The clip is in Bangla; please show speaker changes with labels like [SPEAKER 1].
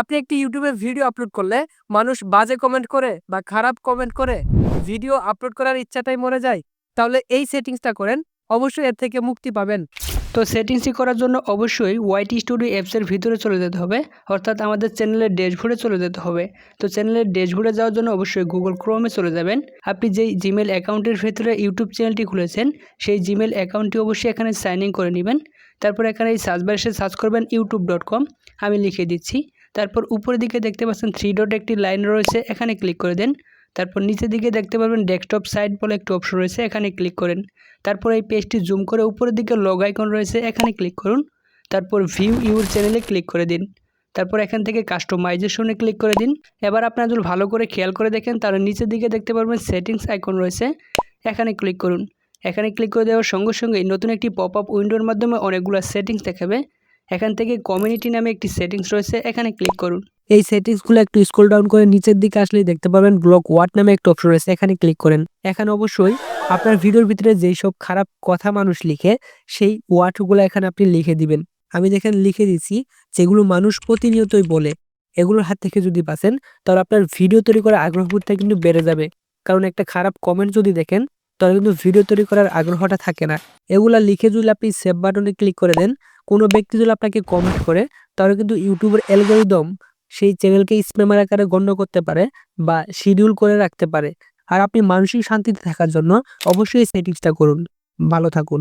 [SPEAKER 1] আপনি একটি ইউটিউবে ভিডিও আপলোড করলে মানুষ বাজে কমেন্ট করে বা খারাপ কমেন্ট করে, ভিডিও আপলোড করার ইচ্ছাটাই মরে যায়। তাহলে এই সেটিংসটা করেন, অবশ্যই এর থেকে মুক্তি পাবেন।
[SPEAKER 2] তো সেটিংসটি করার জন্য অবশ্যই ওয়াইটি স্টুডিও অ্যাপসের ভিতরে চলে যেতে হবে, অর্থাৎ আমাদের চ্যানেলের ড্যাশবোর্ডে চলে যেতে হবে। তো চ্যানেলের ড্যাশবোর্ডে যাওয়ার জন্য অবশ্যই গুগল ক্রোমে চলে যাবেন। আপনি যেই জিমেল অ্যাকাউন্টের ভিতরে ইউটিউব চ্যানেলটি খুলেছেন, সেই জিমেল অ্যাকাউন্টটি অবশ্যই এখানে সাইন ইন করে নেবেন। তারপর এখানে এই সার্চ বারে সার্চ করবেন ইউটিউব ডট কম আমি লিখে দিচ্ছি। তারপর উপরের দিকে দেখতে পাচ্ছেন থ্রি ডট একটি লাইন রয়েছে, এখানে ক্লিক করে দেন। তারপর নিচের দিকে দেখতে পারবেন ডেস্কটপ সাইট বলে একটি অপশন রয়েছে, এখানে ক্লিক করেন। তারপর এই পেজটি জুম করে উপরের দিকে লগ আইকন রয়েছে, এখানে ক্লিক করুন। তারপর ভিউ ইউর চ্যানেলে ক্লিক করে দিন। তারপর এখান থেকে কাস্টমাইজেশনে ক্লিক করে দিন। এবার আপনারা যদি ভালো করে খেয়াল করে দেখেন, তাহলে নিচের দিকে দেখতে পারবেন সেটিংস আইকন রয়েছে, এখানে ক্লিক করুন। এখানে ক্লিক করে দেওয়ার সঙ্গে সঙ্গে নতুন একটি পপ আপ উইন্ডোর মাধ্যমে অনেকগুলো সেটিংস দেখাবে। এখান থেকে কমিউনিটি নামে একটি সেটিংস রয়েছে, এখানে ক্লিক করুন।
[SPEAKER 1] এই সেটিংসগুলো একটু স্ক্রল ডাউন করে নিচের দিকে আসলেই দেখতে পাবেন ব্লক ওয়াট নামে একটা অপশন রয়েছে, এখানে ক্লিক করেন। এখানে অবশ্যই আপনার ভিডিওর ভিতরে যেই সব খারাপ কথা মানুষ লিখে, সেই ওয়ার্ডগুলো এখানে আপনি লিখে দিবেন। আমি দেখেন লিখে দিচ্ছি, যেগুলো মানুষ প্রতিনিয়তই বলে, এগুলোর হাত থেকে যদি বাঁচেন, তাহলে আপনার ভিডিও তৈরি করার আগ্রহটা কিন্তু বেড়ে যাবে। কারণ একটা খারাপ কমেন্ট যদি দেখেন, তাহলে কিন্তু ভিডিও তৈরি করার আগ্রহটা থাকে না। এগুলা লিখে যদি আপনি সেভ বাটনে ক্লিক করে দেন কোনো ব্যক্তি যদি আপনাকে কমেন্ট করে, তাহলে কিন্তু ইউটিউবের অ্যালগোরিদম সেই চ্যানেলকে স্প্যামার আকারে গণ্য করতে পারে বা শিডিউল করে রাখতে পারে। আর আপনি মানসিক শান্তিতে থাকার জন্য অবশ্যই সেটিংসটা করুন। ভালো থাকুন।